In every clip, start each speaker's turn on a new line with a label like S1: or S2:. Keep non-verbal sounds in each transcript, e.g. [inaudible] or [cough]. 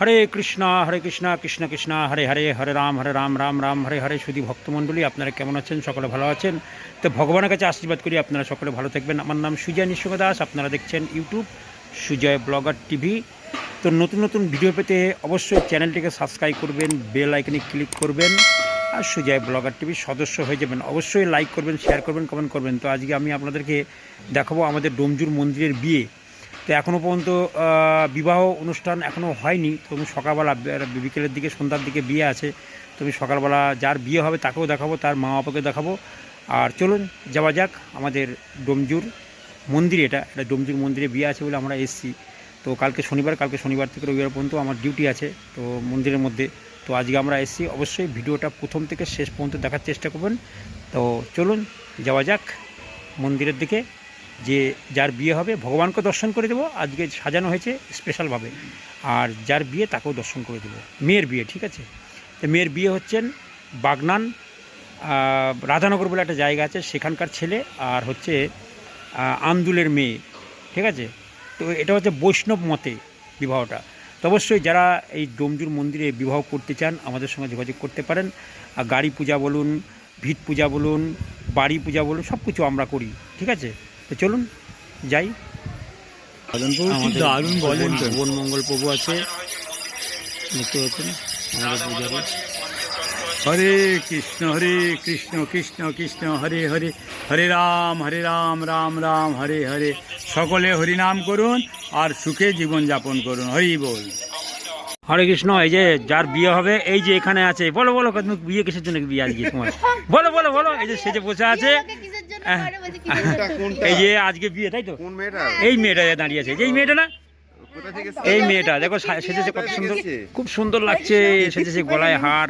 S1: হরে কৃষ্ণা হরে কৃষ্ণা কৃষ্ণ কৃষ্ণা হরে হরে হরে রাম হরে রাম রাম রাম হরে হরে শুধু ভক্তমণ্ডলী আপনারা কেমন আছেন সকলে ভালো আছেন তো ভগবানের কাছে আশীর্বাদ করি আপনারা সকলে ভালো থাকবেন আমার নাম সুজয় নিঃসঙ্গ দাস আপনারা দেখছেন ইউটিউব সুজয় ব্লগার টিভি তো নতুন নতুন ভিডিও পেতে অবশ্যই চ্যানেলটিকে সাবস্ক্রাইব করবেন বেল আইকনে ক্লিক করবেন আর সুজয় ব্লগার টিভির সদস্য হয়ে যাবেন অবশ্যই লাইক করবেন শেয়ার করবেন কমেন্ট করবেন তো আজকে আমি আপনাদেরকে দেখাবো আমাদের ডোমজুর মন্দিরের বিয়ে তো এখনও পর্যন্ত বিবাহ অনুষ্ঠান এখনও হয়নি তুমি সকালবেলা বিকেলের দিকে সন্ধ্যার দিকে বিয়ে আছে তুমি সকালবেলা যার বিয়ে হবে তাকেও দেখাবো তার মা বাবাকে দেখাবো আর চলুন যাওয়া যাক আমাদের ডোমজুর মন্দির এটা এটা ডোমজুর মন্দিরে বিয়ে আছে বলে আমরা এসছি তো কালকে শনিবার কালকে শনিবার থেকে রবিবার পর্যন্ত আমার ডিউটি আছে তো মন্দিরের মধ্যে তো আজকে আমরা এসছি অবশ্যই ভিডিওটা প্রথম থেকে শেষ পর্যন্ত দেখার চেষ্টা করবেন তো চলুন যাওয়া যাক মন্দিরের দিকে যে যার বিয়ে হবে ভগবানকে দর্শন করে দেবো আজকে সাজানো হয়েছে স্পেশালভাবে আর যার বিয়ে তাকেও দর্শন করে দেবো মেয়ের বিয়ে ঠিক আছে তো মেয়ের বিয়ে হচ্ছেন বাগনান রাধানগর বলে একটা জায়গা আছে সেখানকার ছেলে আর হচ্ছে আন্দুলের মেয়ে ঠিক আছে তো এটা হচ্ছে বৈষ্ণব মতে বিবাহটা তো অবশ্যই যারা এই ডোমজুর মন্দিরে বিবাহ করতে চান আমাদের সঙ্গে যোগাযোগ করতে পারেন আর গাড়ি পূজা বলুন ভিট পূজা বলুন বাড়ি পূজা বলুন সব কিছু আমরা করি ঠিক আছে তো চলুন যাই
S2: দারুণ বলেন ভুবন মঙ্গল প্রভু আছে দেখতে পাচ্ছেন হরে কৃষ্ণ হরে কৃষ্ণ কৃষ্ণ কৃষ্ণ হরে হরে হরে রাম হরে রাম রাম রাম হরে হরে সকলে হরিনাম করুন আর সুখে জীবন যাপন করুন হরি বল
S1: হরে কৃষ্ণ এই যে যার বিয়ে হবে এই যে এখানে আছে বলো বলো তুমি বিয়ে কিসের জন্য বিয়ে আজকে তোমার বলো বলো বলো এই যে সেজে বসে আছে হ্যাঁ। এই যে আজকে বিয়ে তাই তো কোন মেয়েটা হ্যাঁ, এই মেয়েটা দাঁড়িয়ে আছে এই মেয়েটা না এই মেয়েটা দেখো সেজেছে কত সুন্দর খুব সুন্দর লাগছে সেজেছে গলায় হার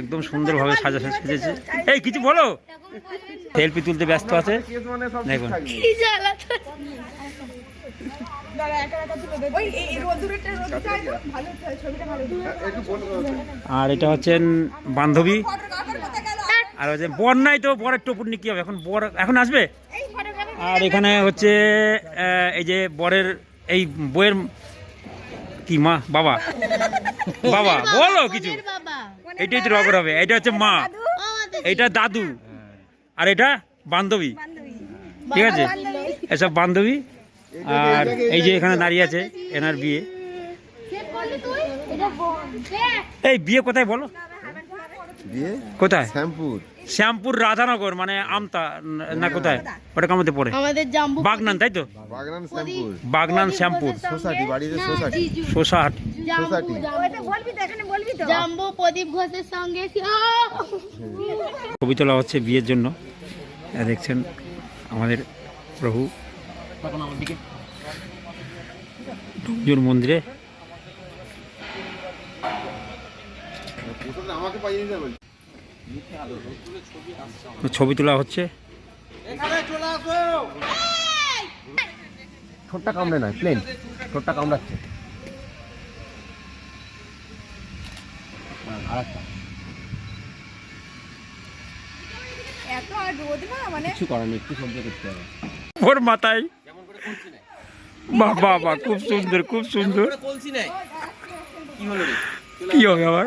S1: একদম সুন্দর ভাবে সাজা সেজেছে এই কিছু বলো সেলফি তুলতে ব্যস্ত আছে দেখুন আর এটা হচ্ছেন বান্ধবী আর ওই যে বন্যায় তো বরের টোপুর নিয়ে কী হবে এখন বর এখন আসবে আর এখানে হচ্ছে এই যে বরের এই বইয়ের কি মা বাবা বাবা বলো কিছু এটাই তো রবর হবে এটা হচ্ছে মা এটা দাদু আর এটা বান্ধবী ঠিক আছে এসব বান্ধবী আর এই যে এখানে দাঁড়িয়ে আছে এনার বিয়ে এই বিয়ে কোথায় বলো কোথায় শ্যামপুর রাধানগর মানে আমতা না হ্যাঁ। কোথায় ওটা পড়ে বাগনান তাই তো বাগনান ছবি তোলা হচ্ছে বিয়ের জন্য দেখছেন আমাদের প্রভু মন্দিরে ছবি তোলা হচ্ছে ঠোঁটটা কামড়ে নয় প্লেন ঠোঁটটা কামড়াচ্ছে মানে? ওর মাথায় খুব সুন্দর খুব সুন্দর কি হবে আবার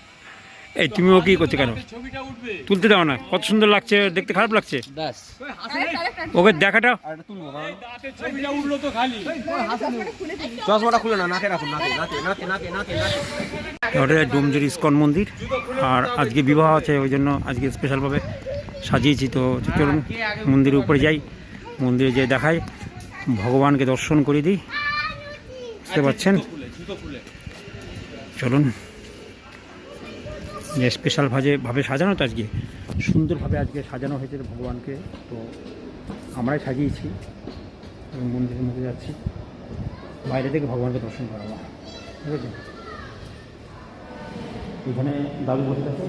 S1: এই তুমি ও কি করছো কেন তুলতে দাও না কত সুন্দর লাগছে দেখতে খারাপ লাগছে ওকে দেখাটা ওটা ইস্কন মন্দির আর আজকে বিবাহ আছে ওই জন্য আজকে স্পেশালভাবে সাজিয়েছি তো চলুন মন্দিরের উপরে যাই মন্দিরে যেয়ে দেখাই ভগবানকে দর্শন করে দিই বুঝতে পারছেন চলুন স্পেশাল ভাবে সাজানো তো আজকে সুন্দরভাবে আজকে সাজানো হয়েছে ভগবানকে তো আমরাই সাজিয়েছি এবং মন্দিরের মধ্যে যাচ্ছি বাইরে থেকে ভগবানকে দর্শন করা ঠিক আছে এখানে দাদু বসে থাকে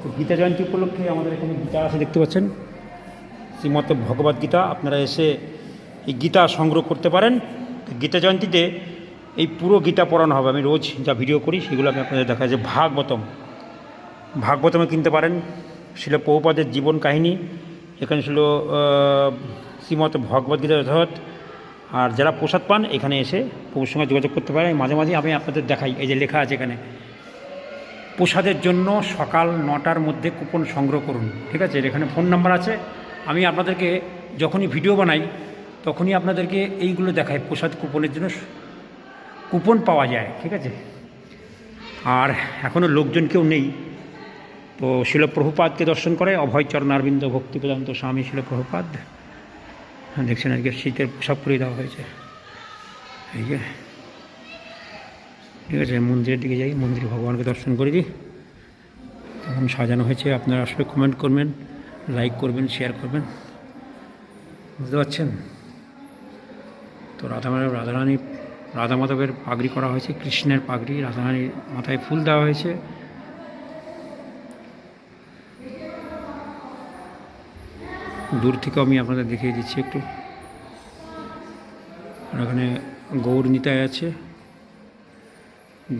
S1: তো গীতা জয়ন্তী উপলক্ষে আমাদের এখানে গীতা আছে দেখতে পাচ্ছেন শ্রীমত ভগবত গীতা আপনারা এসে এই গীতা সংগ্রহ করতে পারেন গীতা জয়ন্তীতে এই পুরো গীতা পড়ানো হবে আমি রোজ যা ভিডিও করি সেগুলো আমি আপনাদের দেখা যে ভাগবতম ভাগবতমে কিনতে পারেন শিল পৌপাদের জীবন কাহিনী এখানে ছিল শ্রীমত ভগবদ্গীতা যথাযথ আর যারা প্রসাদ পান এখানে এসে পৌর সঙ্গে যোগাযোগ করতে পারেন মাঝে মাঝে আমি আপনাদের দেখাই এই যে লেখা আছে এখানে প্রসাদের জন্য সকাল নটার মধ্যে কুপন সংগ্রহ করুন ঠিক আছে এখানে ফোন নাম্বার আছে আমি আপনাদেরকে যখনই ভিডিও বানাই তখনই আপনাদেরকে এইগুলো দেখাই প্রসাদ কুপনের জন্য কুপন পাওয়া যায় ঠিক আছে আর এখনও লোকজন কেউ নেই তো শিল প্রভুপাতকে দর্শন করে অভয় আরবিন্দ ভক্তি প্রদান্ত স্বামী শিল প্রভুপাত হ্যাঁ দেখছেন আজকে শীতের পোশাক পরিয়ে দেওয়া হয়েছে এই যে ঠিক আছে মন্দিরের দিকে যাই মন্দিরে ভগবানকে দর্শন করে দিই তখন সাজানো হয়েছে আপনারা আসলে কমেন্ট করবেন লাইক করবেন শেয়ার করবেন বুঝতে পারছেন তো রাধা রাধারানী রাধা মাধবের পাগড়ি করা হয়েছে কৃষ্ণের পাগড়ি রাধারানীর মাথায় ফুল দেওয়া হয়েছে দূর থেকে আমি আপনাদের দেখিয়ে দিচ্ছি একটু আর এখানে গৌর নিতাই আছে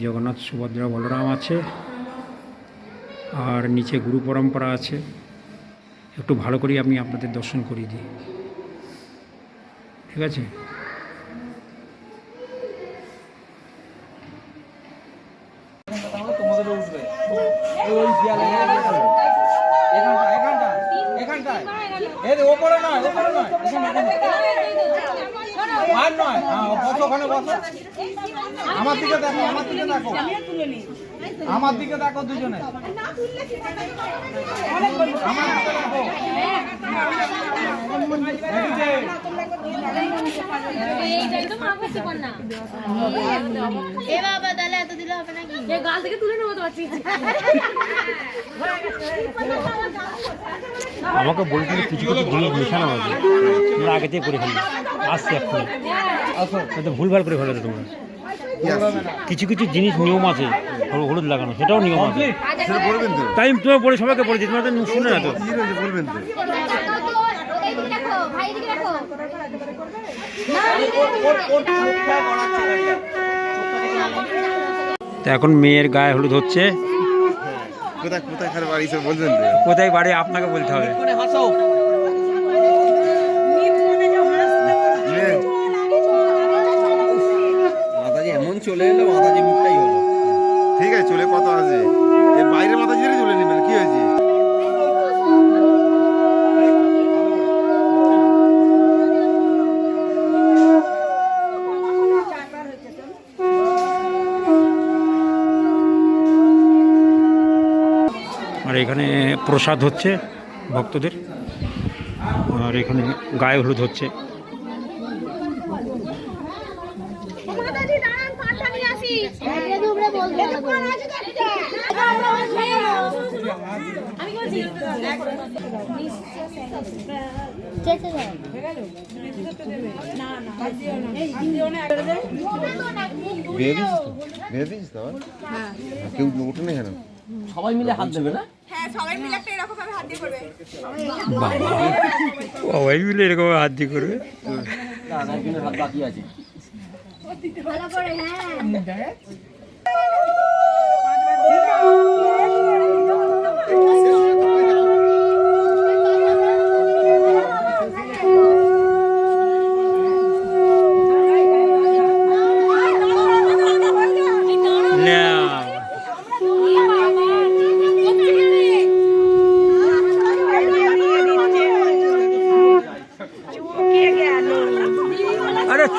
S1: জগন্নাথ সুভদ্রা বলরাম আছে আর নিচে গুরু পরম্পরা আছে একটু ভালো করেই আমি আপনাদের দর্শন করিয়ে দিই ঠিক আছে আর নয় হ্যাঁ, বসো ওখানে বসো আমার দিকে দেখো আমার দিকে দেখো আমার দিকে দেখো দুজনে আমার থেকে তুলে নেবো তো [laughs] [laughs] আমাকে বলছিল কিছু কিছু জিনিস মেশানো হবে তোমরা আগে থেকে করে ফেলবে আসছে এখন আসো ভুলভাল করে ফেলেছো তোমরা কিছু কিছু জিনিস নিয়ম আছে হলুদ লাগানো সেটাও নিয়ম আছে তাই তুমি বলে সবাইকে বলেছি তোমার তো শুনে না তো তো এখন মেয়ের গায়ে হলুদ হচ্ছে কোথায় কোথায় কার বাড়ি সব বলবেন কোথায় বাড়ি আপনাকে বলতে হবে মাতাজি এমন চলে এলো মাতাজি মুখটাই হলো ঠিক আছে চলে কত আছে বাইরে মাতাজি চলে নেবেন কি হয়েছে প্রসাদ হচ্ছে ভক্তদের আর এখানে গায়ে হলুদ হচ্ছে হ্যাঁ। কেউ সবাই মিলে হাত দেবে না সবাই মিলে এরকম ভাবে হাত দিয়ে করবে সবাই মিলে এরকম ভাবে হাত দিয়ে করবে আছে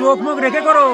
S1: চোখ মুখ রেখে করো